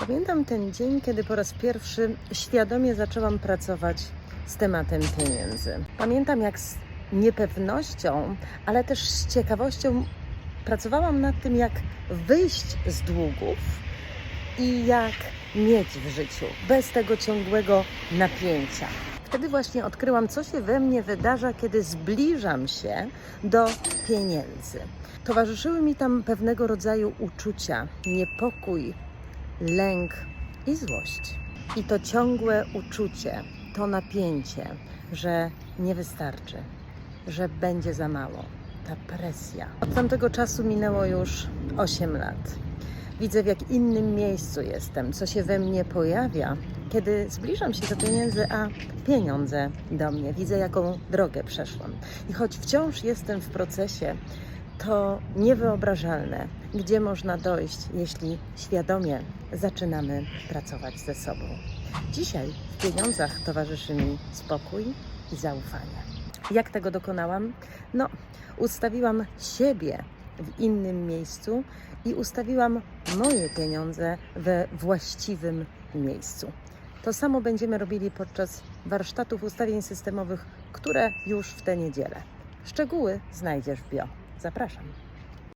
Pamiętam ten dzień, kiedy po raz pierwszy świadomie zaczęłam pracować z tematem pieniędzy. Pamiętam, jak z niepewnością, ale też z ciekawością pracowałam nad tym, jak wyjść z długów i jak mieć w życiu bez tego ciągłego napięcia. Wtedy właśnie odkryłam, co się we mnie wydarza, kiedy zbliżam się do pieniędzy. Towarzyszyły mi tam pewnego rodzaju uczucia, niepokój, lęk i złość. I to ciągłe uczucie, to napięcie, że nie wystarczy, że będzie za mało, ta presja. Od tamtego czasu minęło już 8 lat. Widzę, w jak innym miejscu jestem, co się we mnie pojawia, kiedy zbliżam się do pieniędzy, a pieniądze do mnie. Widzę, jaką drogę przeszłam. I choć wciąż jestem w procesie, to niewyobrażalne, gdzie można dojść, jeśli świadomie zaczynamy pracować ze sobą. Dzisiaj w pieniądzach towarzyszy mi spokój i zaufanie. Jak tego dokonałam? No, ustawiłam siebie w innym miejscu i ustawiłam moje pieniądze we właściwym miejscu. To samo będziemy robili podczas warsztatów ustawień systemowych, które już w tę niedzielę. Szczegóły znajdziesz w bio. Zapraszam.